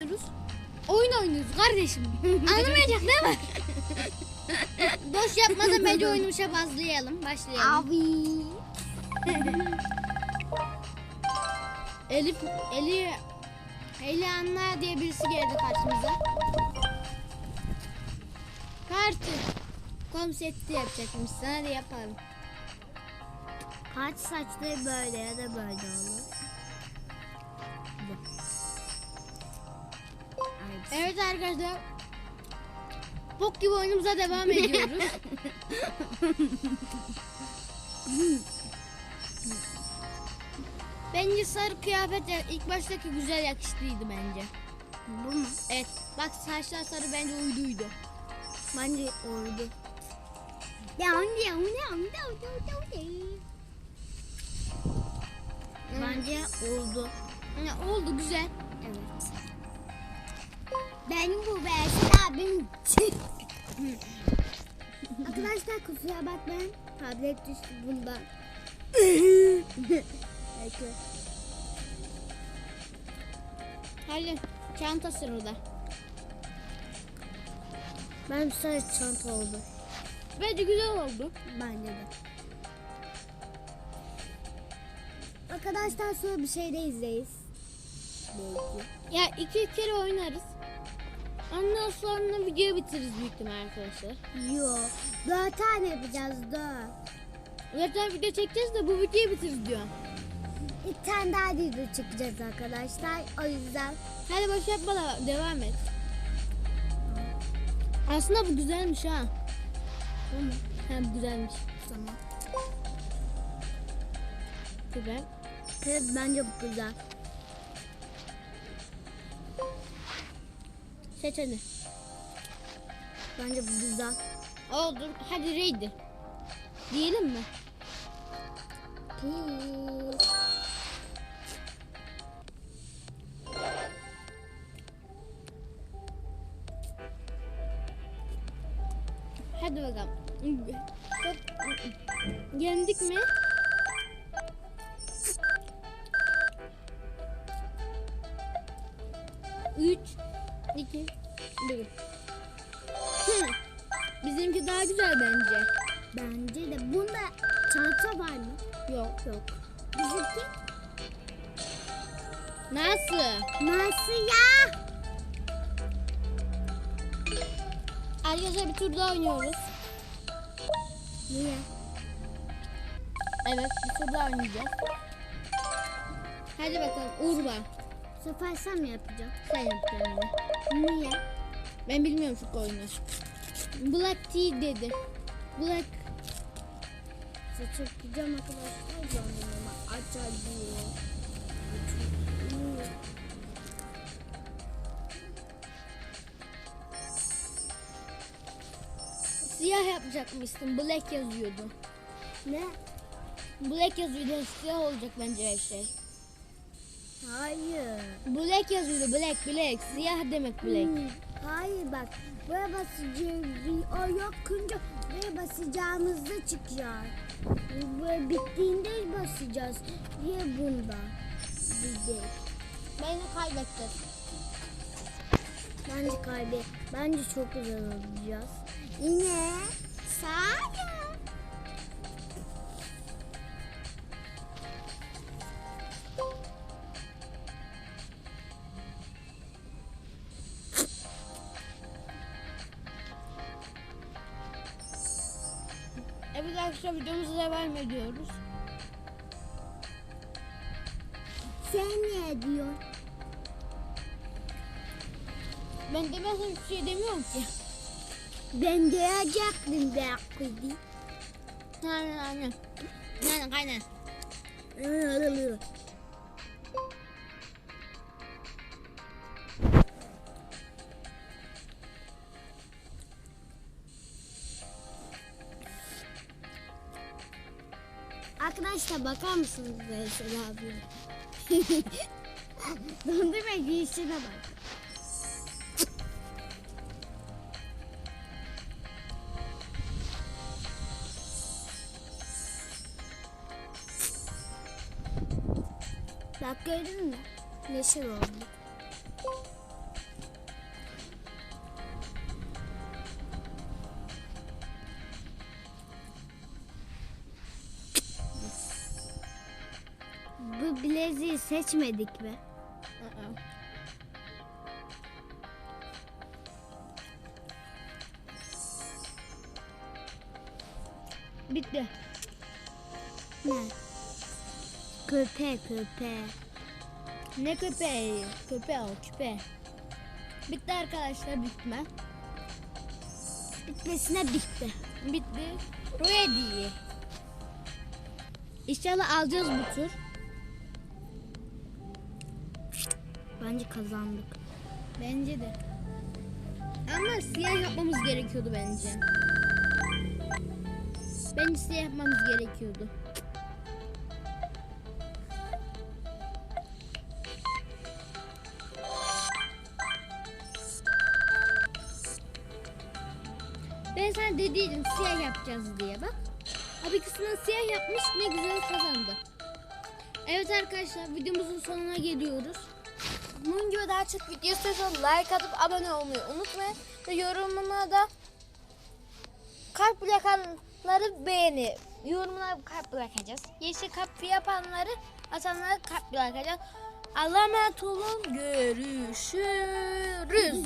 oynuyoruz? Oyun oynuyoruz kardeşim. Anlamayacak değil mi? Boş yapmadan bence oyunumuza başlayalım. Başlayalım. Abi. Elif, Eli, Eli Anna diye birisi geldi karşımıza. Kartı. Konsepti yapacakmış. Sana da yapalım. Kaç saçları böyle ya da böyle olur. Evet arkadaşlar. Bok gibi oyunumuza devam ediyoruz. bence sarı kıyafet ya- ilk baştaki güzel yakıştıydı bence. Bu mu? Evet. Bak saçlar sarı bence uyduydu. Bence down. Bence oldu. Ya, oldu güzel. Evet. Arkadaşlar kusura bakmayın. Tablet düştü bundan. Peki. Hadi çantası orada. Ben sarı çanta oldu. Bence güzel oldu. Bence de. Arkadaşlar sonra bir şey de izleyiz. Belki. Ya iki kere oynarız. Ondan sonra videoyu bitiririz büyük ihtimal arkadaşlar. Yok. Dört tane yapacağız dört. Zaten video çekeceğiz de bu videoyu bitiririz diyor. İki tane daha video çekeceğiz arkadaşlar. O yüzden Hadi boş yapma da devam et. Aslında bu güzelmiş ha. Ha bu güzelmiş. Tamam. Güzel. Evet bence bu güzel. Seç. Bence bu güzel. Oldu. Hadi ready. Diyelim mi? Hadi bakalım. Yendik mi? Üç, iki, bir. Hı. Bizimki daha güzel bence. Bence de. Bunda çanta var mı? Yok. Yok. Bizimki Nasıl? nasıl ya? Arkadaşlar bir tur daha oynuyoruz. Niye? Evet bir tur daha oynayacağız. Hadi bakalım Urba. Bu sefer sen mi yapacaksın? Sen yapacaksın. Niye? Ben bilmiyorum şu oyunu. Black Tea dedi. Black Seçip gideceğim arkadaşlar. Canımı açacağım. siyah yapacakmışsın. Black yazıyordu. Ne? Black yazıyordu. Siyah olacak bence her şey. Hayır. Black yazıyordu. Black, black. Siyah demek black. Hmm, Hayır bak. Buraya basacağız. O yok kunca buraya basacağımızda çıkacak. Böyle bittiğinde basacağız. Niye bunda? De. Beni kaybettin. Bence kaybet. Bence çok güzel olacağız. Yine sağ Evet arkadaşlar videomuza devam ediyoruz. Sen ne diyorsun? Ben demezsem hiçbir şey demiyorum ki. Ben diyecektim be kızı. Aynen aynen. Aynen aynen. Arkadaşlar bakar mısınız Veysel abi? Dondurma giyişine bak. Bak gördün mü? Yeşil oldu. Teyzeyi seçmedik mi? Bitti. Ne? Köpe köpe. Ne köpeği? Köpeği o küpe. Bitti arkadaşlar bitme. Bitmesine bitti. Bitti. Ready. İnşallah alacağız bu tur. Bence kazandık. Bence de. Ama siyah yapmamız gerekiyordu bence. Bence siyah yapmamız gerekiyordu. Ben sana dediydim siyah yapacağız diye bak. Abi kısmını siyah yapmış ne güzel kazandı. Evet arkadaşlar videomuzun sonuna geliyoruz. Bunun gibi daha çok video istiyorsanız like atıp abone olmayı unutmayın. Ve yorumuna da kalp bırakanları beğeni. Yorumuna kalp bırakacağız. Yeşil kalp yapanları atanlara kalp bırakacağız. Allah'a emanet olun. Görüşürüz.